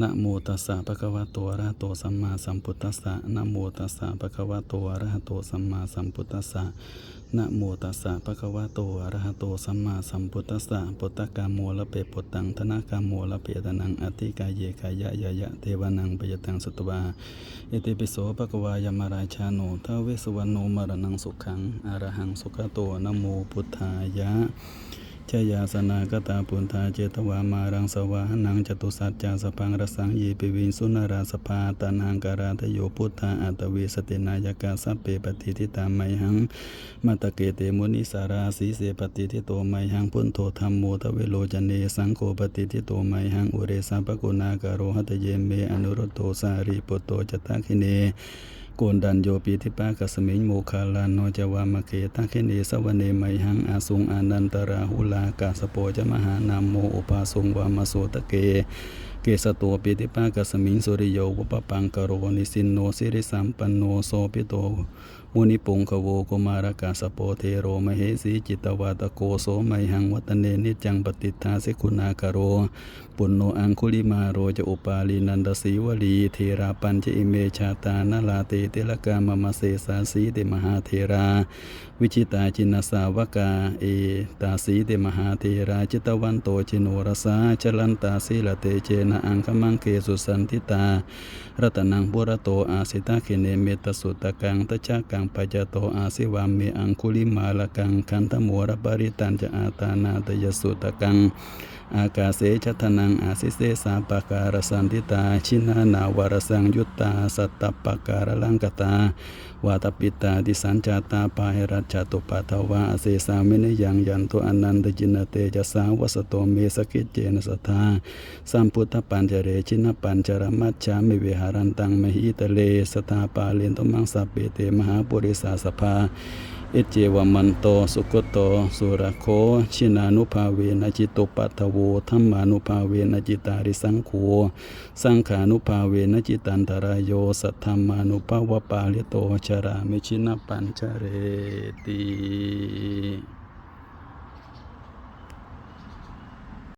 นะโมตัสสะภะคะวะโตอะระหะโตสัมมาสัมพุทธัสสะนะโมตัสสะภะคะวะโตอะระหะโตสัมมาสัมพุทธัสสะนะโมตัสสะภะคะวะโตอะระหะโตสัมมาสัมพุทธัสสะปุตตะกามโมละเปปุตตังธนากามโมละเปตนังอติกายเยกายะยะยะเทวานังปยตังสุตวาเอติปิโสภะคะวายมราชาโนทาเวสสวรรณโนมรณังสุขังอะระหังสุขโตนะโมพุทธายะ ชยาสนากตาปุณธาเจตวามารังสวาหนังจตุสัจจาสพังรสังยีปิวินสุนราสภาตานังการาทโยพุทธาอัตวีสตินายกาสัพเพปฏิทิตาไมหังมาตะเกเตมุนิสาราสีเสปฏิทิโตไมหังพุนโทธรรมโมทเวโลจเนสังโฆปฏิทิโตไมหังอุเรสาปกุณาการโรหัตเยเมอนุรตโตสารีปุตโตจตาคิเน โกนดันโยปีทิปากัสมิงโมคาลานโนจวามะเกตังเคเนสวเนไมหังอาสุงอานันตราหุลากาสโปจมหานามโมอุปาสุงวามโสตะเกเกสตัวปิติปากัสมิงสุริโยวปปังกโรนิสินโนสิริสัมปันโนโสปิโต มุนิปุงขโวกุมารกาสโปเทโรมเหสีจิตวาตโกโสไมหังวัตเนนิจังปฏิทาสิคุณากโร ปุณโนอังคุลิมาโรจะอุปาลีนันดสีวลีเทราปัญจอิเมชาตานาลาเตเตลกามมาเสสาสีเตมหาเทรา วิชิตาจินสาวกาเอตาสีเตมหาเทราจิตวันโตจิโนรสาชลันตาสีละเตเจนะอังคมังเกสุสันติตา รัตนังบุระโตอาสิตาเคเนเมตสุตตะกังตะชะกังปัจจโตอาสิวามีอังคุลิมาลกังคันธโมรปริตันจะอาตานาตยสุตตะกังอากาเสชทนังอาสิเสสาปะการสันติตา ชินานาวรสังยุตตา สัตตปะการลังกตาวาตปิตาดิสันจาตาปาเหรัจจตุปัทวาอเสสามินยังยันตุอนันตจินเตจะสาวสโตเมสกิจเจนสทาสัมพุทธปัญจเรชินปัญจรมัจฉามิเวหารันตังมหิตเลสทาปาเลนตมังสัพเปเตมหาปุริสาสภาเอเจวมันโตสุกโตสุรโคชินานุภาเวนะจิตโตปัทโวธรรมานุภาเวนะจิตาริสังโฆสังขานุภาเวนะจิตันตรายโยสัทธรรมานุภาวปาลิโตชรามิชินปัญจเรติ